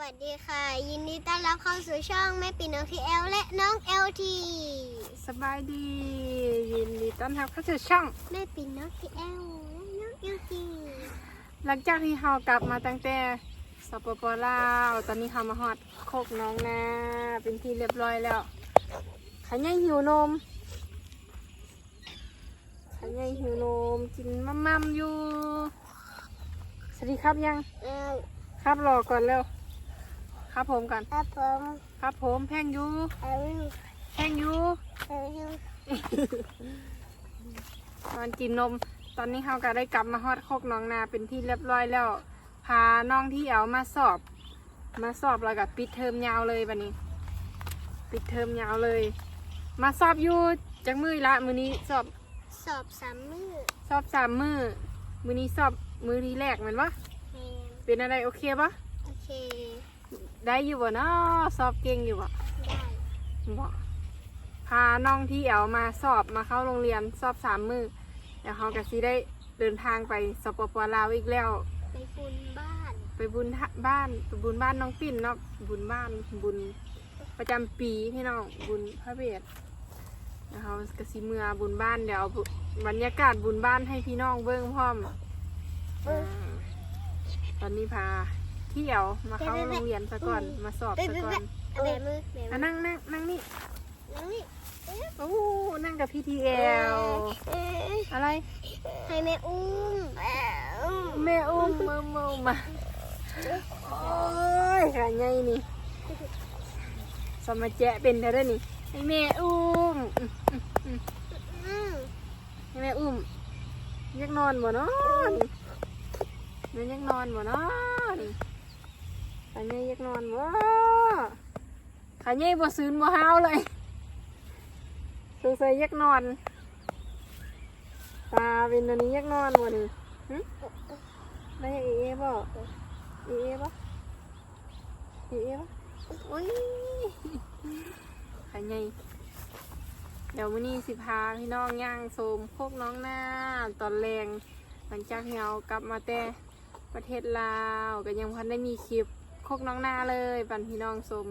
วัสดีค่ะ ยินดีต้อนรับเข้าสู่ช่องแม่ปีน้องทีเอลและน้องเอลทีสบายดี ยินดีต้อนรับเข้าสู่ช่อง แม่ปีน้องทีเอลและน้องเอลทีหลังจากที่เรากลับมาตั้งแต่สปปลาวตอนนี้เรามาฮอดโคกน้องนาเป็นที่เรียบร้อยแล้วขันยังหิวนมขันยังหิวนมกินมัมมัมอยู่สวัสดีครับยัง เอลครับรอก่อนเร็ว ครับผมก่อนครับผมครับผมแพงอยูเอลแพงอยูเอลตอนกินนม ตอนนี้เขาก็ได้กลับมาฮอดโคกน้องนาเป็นที่เรียบร้อยแล้ว พาน้องที่เอามาสอบ มาสอบแล้วก็ปิดเทอมยาวเลยบัดนี้ ปิดเทอมยาวเลย มาสอบอยู่จักมือละมือนี้สอบสอบสามมือสอบสามมือมือนี้สอบมือที่แรกแมันวะแมนเป็นอะไรโอเคปะ โอเค ได้อยู่บ่เนาะสอบเก่งอยู่บ่ได้บ่พาน้องที่เอามาสอบมาเข้าโรงเรียนสอบสามมือเดี๋ยวเขาก็สิได้เดินทางไปสปปลาวอีกแล้ว ไปบุญบ้าน ไปบุญทะบ้านไปบุญบ้านน้องปิ่นเนาะบุญบ้านบุญประจำปีพี่น้องบุญพระเวทนะคะกสิเมือบุญบ้านเดี๋ยวเอาบรรยากาศบุญบ้านให้พี่น้องเบิ้งพร้อมอ่าตอนนี้พา เที่ยวมาเข้าโรงเรียนซะก่อนมาสอบซะก่อนเอาแบบมือแบบอะมือนั่งนั่งนั่งนี่นั่งนี่โอ้นั่งกับพี่ทีเอลเอ๊ะอะไรให้แม่อุ้มแม่อุ้มแม่อุ้มมามามาโอ้ยขาใหญ่นี่สมาแจะเป็นเท่าไดนี่ให้แม่อุ้มอืมอืมอืมอืมให้แม่อุ้มอยักนอนบ่เนาะนี่แม่อยักนอนบ่เนาะนี่ ขาใหญ่ยักนอนบ่ขาใหญ่บ่ซื้นบ่ห้าวเลยสงสัยยักนอน ตาเป็นอันนี้ยักนอนบ่นี่หึได้เอเอบ่เอเอบ่เอเอบ่โอ้ยขันใหญ่เดี๋ยวมื้อนี้สิพาพี่น้องย่างโสมโคกน้องหน้าตอนแรงหลังจากที่เรากลับมาแต่ประเทศลาวก็ยังพันได้มีคลิป โคกน้องหน้าเลยปันพี่น้องสม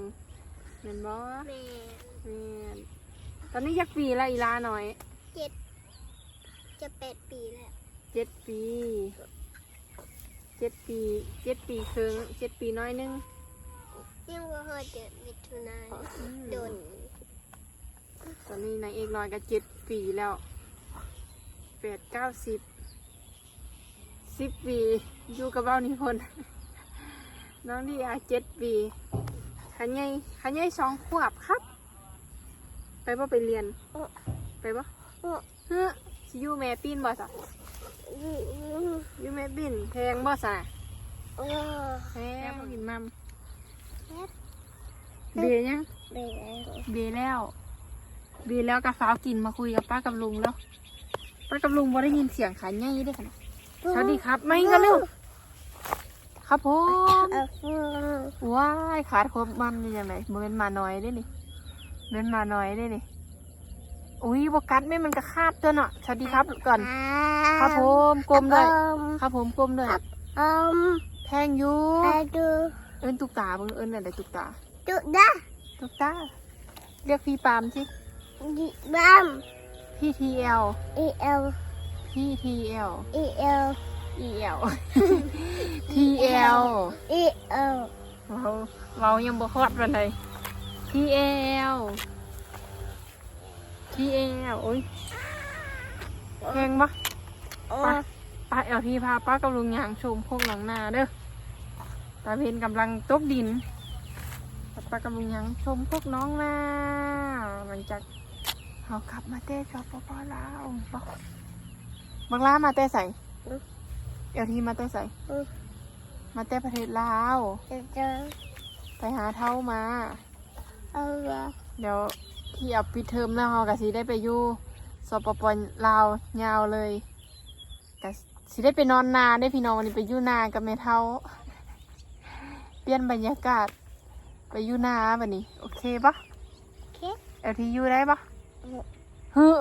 เห็นบ่แม่แม่นตอนนี้ยักปีแล้วอีลาหน่อยเจ็ดจะแปดปีแล้วเจ็ดปีเจ็ดปีเจ็ดปีครึ่งเจ็ดปีน้อยหนึงยังว่าฮอดเดือนมิถุนายนอืมโดนตอนนี้นางเอกน้อยก็เจ็ดปีแล้วแปดเก้าสิบสิบปีอยู่กับเบ้านิพนธ์ น้องดีอาเจ็ดปีขันใหญ่ขันใหญ่สองขวบครับ ไปบ่ไปเรียน ไปบ่โอ้เฮ้อสิอยู่แม่ปีนบ่สะอยู่แม่ปีนแพงบ่สะโอ้แพงบ่กินมัมแซ่บเบียร์ยังแม่เบียร์แล้วเบียร์แล้วกับฟ้าวกินมาคุยกับป้ากับลุงแล้วป้ากับลุงบ่ได้ยินเสียงขาใหญ่เด้วยกันสวัสดีครับ ไม่กันเร็ว ครับผมเอาว้ายขาดครบมันนี่ยังไงมันเป็นหมาน้อยได้นี่เป็นหมาน้อยได้นี่อุ้ยบกัดไม่มันกระคาดตัวเนาะสวัสดีครับก่อน ครับผมกลมด้วยครับผมกลมด้วยอมแพงอยู่ไปดูเอิ้นตุกตาเบิ่งเอิ้นอะไรตุกตาดูด้าตุกตาเรียกพี่ปามสิดิบัมพี่ทีเอลอีเอลพี่ทีเอลอีเอล อีเอลทีเอลอีเอลเราเรายังบ่ฮอดวันใดทีเอลทีเอลโอ้ยแพงปะโอ้ไปป้าเอลทีพาป้ากับลุงยางชมพวกหลังนาเด้อตาเพนกำลังตกดินป้ากับลุงยางชมพวกน้องนาหลังจากเขากลับมาเต้ชอบปอลาวบอกบังลามาเต้ใส่ เอลทีมาเต้ใส่มาเต้ประเทศลาวจะเจอไปหาเท่ามา เอาละเดี๋ยวที่เอาปิดเทอมแล้วเรากะสิได้ไปอยู่สปปลาวยาวเลยกะสิได้ไปนอนนาได้พี่น้องวันนี้ไปอยู่นากับแม่เท่า เปลี่ยนบรรยากาศ ไปอยู่นาบันนี้ โอเคปะโอเคเอลทีอยู่ได้ปะเฮ้อ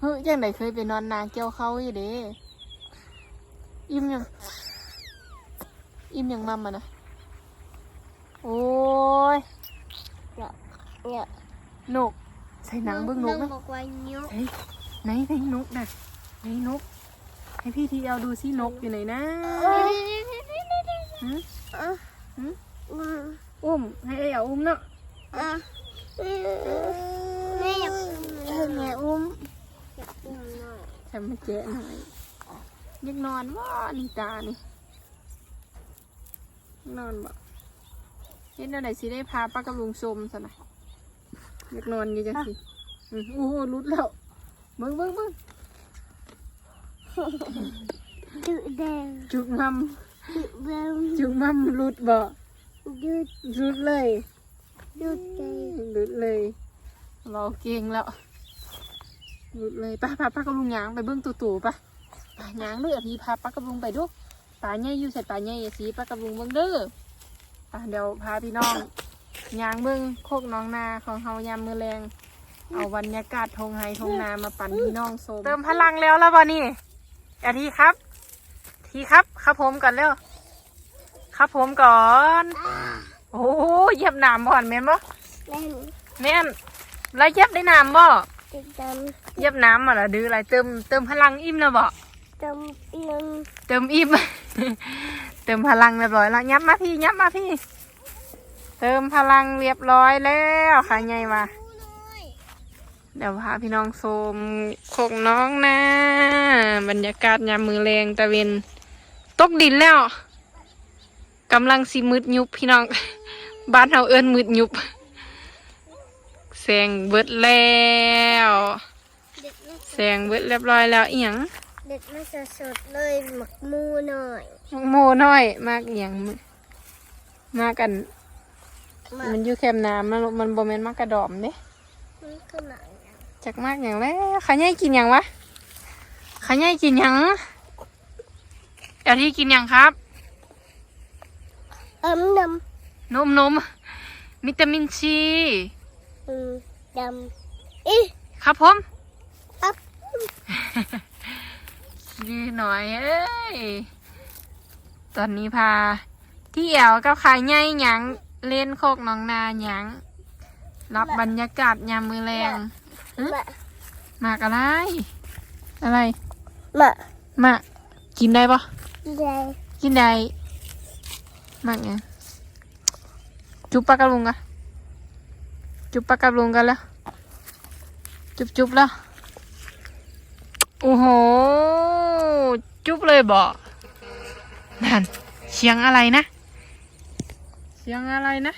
เฮ้อยังไหนเคยไปนอนนาเกี่ยวเขาอยู่เด้ อิ่มยัง อิ่มยังมัมมานะ โอ้ยเนี่ยเนี่ยนก ใส่หนังเบิ้งนกน้ไหมองบอกว่ายุใส่ไหนไหนนกน่ะไหนนก ให้พี่ทีเอาดูซินกอยู่ไหนนะหืมอะหืมอืมอุ้ม ให้เอ๋เอาอุ้มเนาะอะแม่อยากเออแม่อุ้มอยากอุ้มหน่อยทำมาแจ๊ะหน่อยอ ยังนอนว่านี่ตานี่นอนบ่เห็นอะไรสิได้พาป้ากับลุงชมซะนะอยากนอนอยู่จังสิอืมโอ้โหรุดแล้วเบิ้งเบิ้งเบิ้งจุดแดงจุกมัมจุดแดงจุกมัมรุดบ่จุดรุดเลยจุดแดงรุดเลยเราเก่งแล้วรุดเลยไป้าพาป้ากับลุงยางไปเบิ้งตู่ตู่ๆปะ ไปยางด้วยอะพี่พาป้ากับลุงไปดูป่าใหญ่อยู่ใส่ป่าใหญ่อย่าสีป้ากับลุงเบิ้งเด้อไปเดี๋ยวพาพี่น้องยางเบิ้งโคกน้องนาของเฮายามมือแรง เอาบรรยากาศทงไฮทงนามาปั่นพี่น้องโซมเติมพลังแล้วแล้วบ่นี่อาทีครับ ทีครับครับผมก่อนเร็วครับผมก่อน โอ้โหเหยียบหนามบ่อนแม่นบ่แม่นแม่นแล้วเหยียบได้หนามบ่จุดดเหยียบน้ำมาละดื้ออะไรเติมเติมพลังอิ่มแล้วบ่ำจำเอียงเติมอิ่ม เติมพลังเรียบร้อยแล้วยับมาพี่ยับมาพี่ เติมพลังเรียบร้อยแล้วค่ะไงวะเดี๋ยวพาพี่น้องชมโคกน้องนะ บรรยากาศยามมือแรงตะเวนตกดินแล้วกำลังสิมืดยุบพี่น้อง บ้านเราเอิ้นมืดยุบแสงเบิดแล้วเด็ดมาแสงเบิดเรียบร้อยแล้วอีหยัง เด็ดมาสดๆเลยหมักมูหน่อยมักโมน้อย มากอหย่างมึมากัน หมักมันอยู่แคมน้ำนะลูกมันโบแมนมากกระดอมเด้มันขนาดนี้จักมากอย่างแล้วขาใหญ่กินหยังวะขาใหญ่กินหยังเดี๋ยวที่กินหยังครับ เอิ่มดนมนมวิตามินซีำอืมดำอี ครับผมอั พดีหน่อยเอ้ย ตอนนี้พาที่แอวกับขายใหญ่หยังเล่นโคกหน้องนาหยังรับบรรยากาศยามมือแรงหึมะมากอะไร อะไรมะมากินได้ปะใหญ่กินได้มากไงจุบปากกับลุงกันจุบปากกับลุงกันแล้ว จุบจุบแล้วโอ้โห จุ๊บเลยบ่นั่นเสียงอะไรนะ เสียงอะไรนะ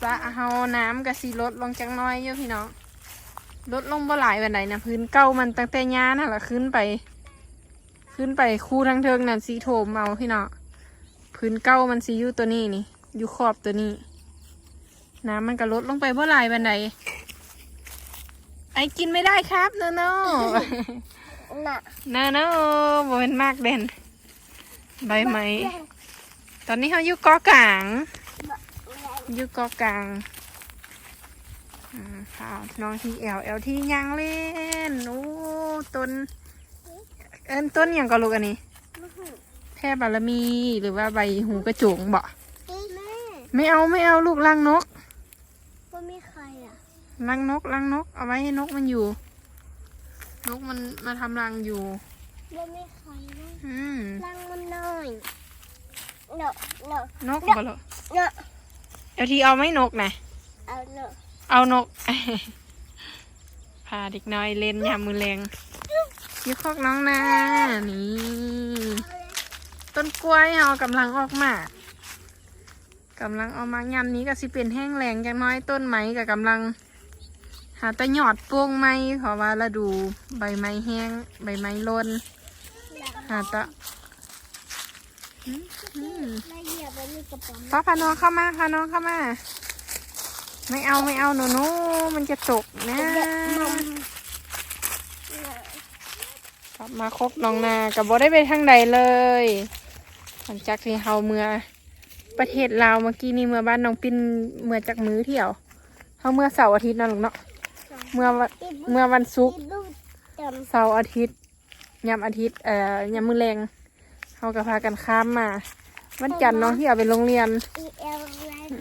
สะเฮาน้ำกะสีลดลงจังน้อยเยอะพี่น้องลดลงบ่หลายวันไหนนะพื้นเก้ามันตั้งแต่ยานั่นแหละขึ้นไป ขึ้นไปคู่ทั้งเทิงนั่นสีโถมเอาพี่น้องพื้นเก้ามันสีอยู่ตัวนี้นี่อยู่ขอบตัวนี้ น้ำมันก็ลดลงไปบ่หลายวันไหน ไอกินไม่ได้ครับเนอะเนอะน่ะเนอะเนอะบ่เป็นมากเด่นใบไม้ตอนนี้เขาอยู่เกอกลางอยู่เกอกลางอ่าค่ะน้องที่แอลแอลที่ยังเล่นโอ้ต้นเอิ้นต้นอย่างก็ลูกอันนี้แพร่บารมีหรือว่าใบหูกระจงบ่แม่ไม่เอาไม่เอาลูกลังนกว่ามีใค รอะลังนกลังนก เอาไว้ให้นกมันอยู่ นกมันมาทำรังอยู่ว่ามีใครนะอืมลังมันหน่อยเนาะเนาะนกบ่ลูกเนาะเอาทีเอาไหม่นกนะเอาเนาะเอานก พาเด็กน้อยเล่นยามมือแรงอยี่คอกน้องนานี่ ต้นกล้วยเอากำลังออกมากำลังเอามายามนี้ก็สิเป็นแห้งแรงจังน้อยต้นไม้ก็กำลัง หาแตะหยอดปวงไม้เพราะว่าฤดูใบไม้แห้ง ใบไม้ล้นหาแตะอืมอืมไม่เหยียบมันมีกระป๋องป้าพาน้องเข้ามาพาน้องเข้ามา ไม่เอาไม่เอาหนูหนูมันจะตกนะกลับมาครบน้องนากับบ่ได้ไปทางใดเลย หลังจากที่เฮาเมื่อประเทศลาวเมื่อกี้นี่เมื่อบ้านน้องปินเมื่อจากมือเที่ยวเฮาเมื่อเสาร์อาทิตย์นั่นหรอกเนาะ เมื่อวันเมื่อวันศุกร์ลูกจเสาร์อาทิตย์ยามอาทิตย์เอ่อยามมื้อแรงเฮาก็พากันข้ามมาวันจันทร์น้องที่เอาไปโรงเรียนอีเอลไลน์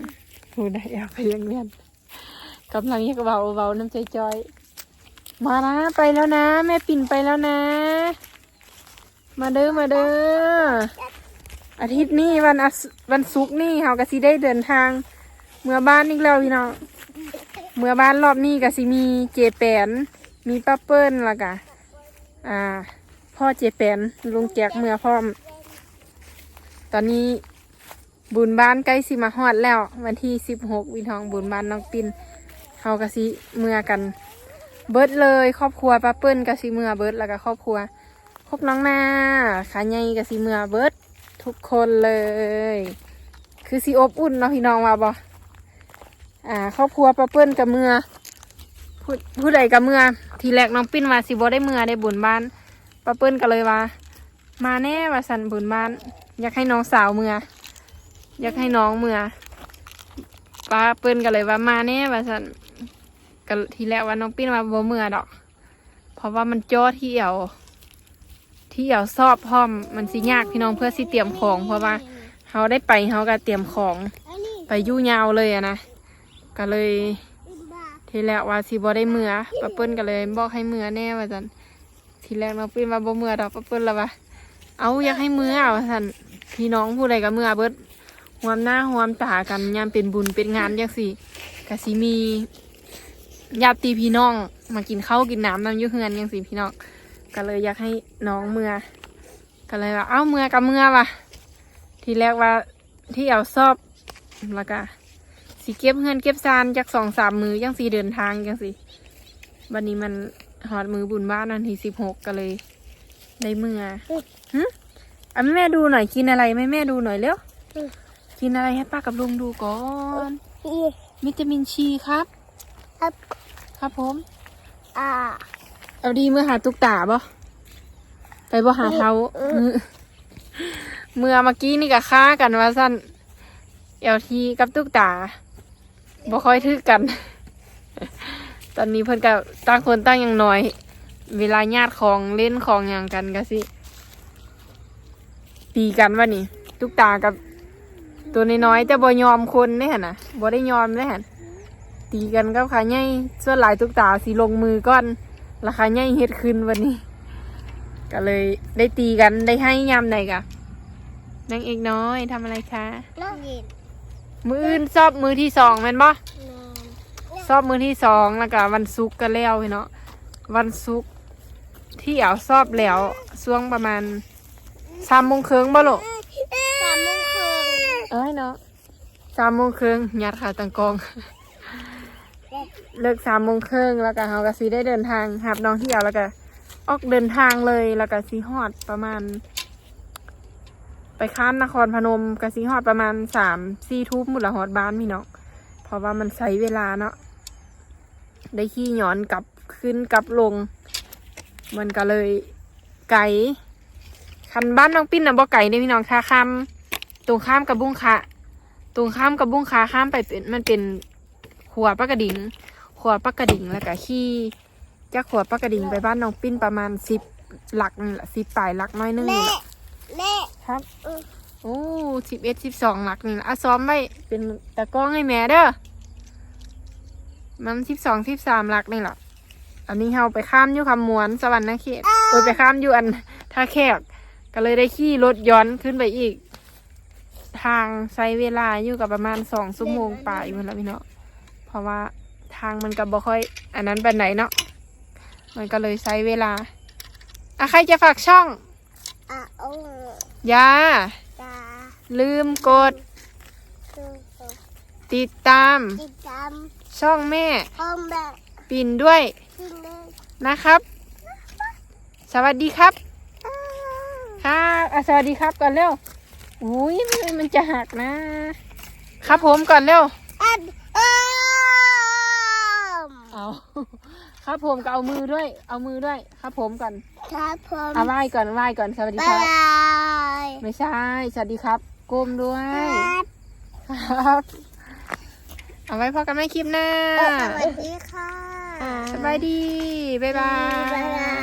หูได้เอาไปโรงเรียนกำลังเรียกเบาเบาน้ำใจจอยมานะไปแล้วนะ แม่ปิ่นไปแล้วนะ มาเด้อมาเด้ออาทิตย์นี้วันอาสวันศุกร์นี่เขาก็สิได้เดินทาง เมื่อบ้านอีกแล้วพี่น้อง เมื่อบ้านรอบนี้ก็สิมีเจแปนมีป้าเปิ้ลล้วก็อ่า พ่อเจแปนลุงแจกเมื่อพร้อม ตอนนี้บุญบ้านใกล้สิมาฮอดแล้ว วันที่สิบหกวินทองบุญบ้านน้องปินเฮากะสิเมื่อกัน เบิดเลยครอบครัวป้าเปิ้ลกะสิเมื่อเบิดแล้วก็ครอบครัวพวกน้องนาขาใหญ่กะสิเมื่อเบิดทุกคนเลย คือสิอบอุ่นเนาะพี่น้องว่าบ่ อ่าครอบครัวป้าเปิ้ลกับเมื่อผู้ผู้ใดกับเมื่อทีแรกน้องปิ้นว่าสิบ่ได้เมื่อได้บุญบ้านป้าเปิ้ลก็เลยว่า มาแน่ว่าสันบุญบ้าน อยากให้น้องสาวเมื่ออยากให้น้องเมื่อป้าเปิ้นก็เลยว่ามาแน่ว่าสันก็ทีแรกว่าน้องปิ้นว่าบ่เมื่อดอก เพราะว่ามันจ่อที่เอวที่เอวซอบพร้อมมันสิยากพี่น้องเพื่อสิเตรียมของ เพราะว่าเขาได้ไปเขาก็เตรียมของไปยู่ยาวเลยอะนะ ก็เลยทีแรกว่าสิบ่ได้เมื่อป้าเปิ้ลก็เลย บอกให้เมือแน่ว่าสันทีแรกน้องปิ้นว่าบ่เมือดอกป้าเปิ้ลละว่าเอาอยากให้เมือว่าสันพี่น้องผู้ใดก็เมือเบิดหวมหน้าหวมตากันยามเป็นบุญเป็นงานจังสิก็สิมีญาติพี่น้อง มากินข้าวกินน้ำนำยุ่เฮือนจังสิพี่น้องก็เลยอยากให้น้องเมือก็เลยว่าเอ้าเมือกับเมือว่ะทีแรกว่าที่เอาซอบแล้วก็ สิเก็บเงินเก็บซานจากสองสามมือยังสีเดินทางยังสิวันนี้มันหอดมือบุญบ้านวันที่สิบหกก็เลย ได้เมื่อหึอะแม่แม่ดูหน่อยกินอะไรแม่แม่ดูหน่อยเร็วกินอะไรให้ป้ากับลุงดูก่อนอีวิตามินชีครับ ครับ ครับผม อ่า เอาดีเมื่อหาตุกตาบ่ไปบ่หาเท้าเออมือเมื่อเมื่อกี้นี่ก็ค้ากันว่าสั้นเอลทีกับตุกตา บ่ค่อยทึกกัน ตอนนี้เพิ่นกับต่างคนต่างอย่างน้อย เวลาญาติของเล่นของอย่างกันก็สิ ตีกันว่านี่ตุกตากับตัวน้อยๆแต่บ่ยอมคนได้หั่นน่ะบ่ได้ยอมได้หั่นตีกันกับขาใหญ่ส่วนหลายตุกตาสิลงมือก่อนราคาใหญ่เฮ็ดขึ้นวันนี้ ก็เลยได้ตีกันได้ให้ยามไหนกะนางเอกน้อยทำอะไรคะแล้วเย็น มืออื่นซอบมือที่สองแม่นบ่นอนซอบมือที่สองแล้วก็วันศุกร์ก็แล้วพี่เนาะวันศุกร์ที่เอาซอบแล้วช่วงประมาณสามโมงครึ่งบ่ลูกสามโมงครึ่งเอ้ยเนาะสามโมงครึ่งยัดขาตังกองเลิกสามโมงครึ่งแล้วก็เฮาก็สิได้เดินทางหับน้องที่เอาแล้วก็ออกเดินทางเลยแล้วก็สิฮอดประมาณ ไปข้ามนครพนมก็สิฮอดประมาณสามสี่ทุ่มหมดละฮอดบ้านพี่น้องเพราะว่ามันใช้เวลาเนาะได้ขี่ย้อนกลับขึ้นกลับลง มันก็เลยไก่คันบ้านน้องปิ้นนะบ่ไก่เด้พี่น้องค่าข้ามตรงข้ามกับบุ้งคะตรงข้ามกับบุ้งคะข้ามไปเป็นมันเป็นขัวปลากระดิ่งขัวปลากระดิ่งแล้วก็ขี่จากขัวปลากระดิ่งไปบ้านน้องปิ้นประมาณสิบหลักนี่แหละสิบปลายหลักน้อยนึงนี่แหละ ครับเออโอ้สิบเอ็ดสิบสองหลักนี่แหละอะซ้อมไว้เป็นตะกร้องให้แม่เด้อ มันสิบสองสิบสามหลักนี่แหละอันนี้เราไปข้ามอยู่คำมวนสวรรค์นเขตโอ้ยไปข้ามอยู่อันท่าแขก ก็เลยได้ขี่รถย้อนขึ้นไปอีก ทางใช้เวลาอยู่กับประมาณสองชั่วโมงป่ายมันแล้วพี่เนาะ เพราะว่าทางมันก็บ่ค่อย อันนั้นแบบไหนเนาะ มันก็เลยใช้เวลาอะใครจะฝากช่องอะโอ้อ ยาตาลืมกดคือติดตาม ติดตามช่องแม่ห้องแบบปิ่นด้วยขึ้นเลยนะครับ สวัสดีครับ อ้าวครับอะสวัสดีครับก่อนเร็วอุ้ยมันมันจะหักนะ ครับผมก่อนเร็ว อันอ้ามเอา ครับผมก็เอามือด้วย เอามือด้วย ครับผมก่อนครับผมเอาไหว้ก่อนไหว้ก่อนสวัสดีบ๊าคยรับบาย ไม่ใช่ สวัสดีครับก้มด้วย ครับครับ เอาไว้พอกันไม่คลิปหน้า สวัสดีค่ะ สบายดี บ๊ายบาบ๊ายบายย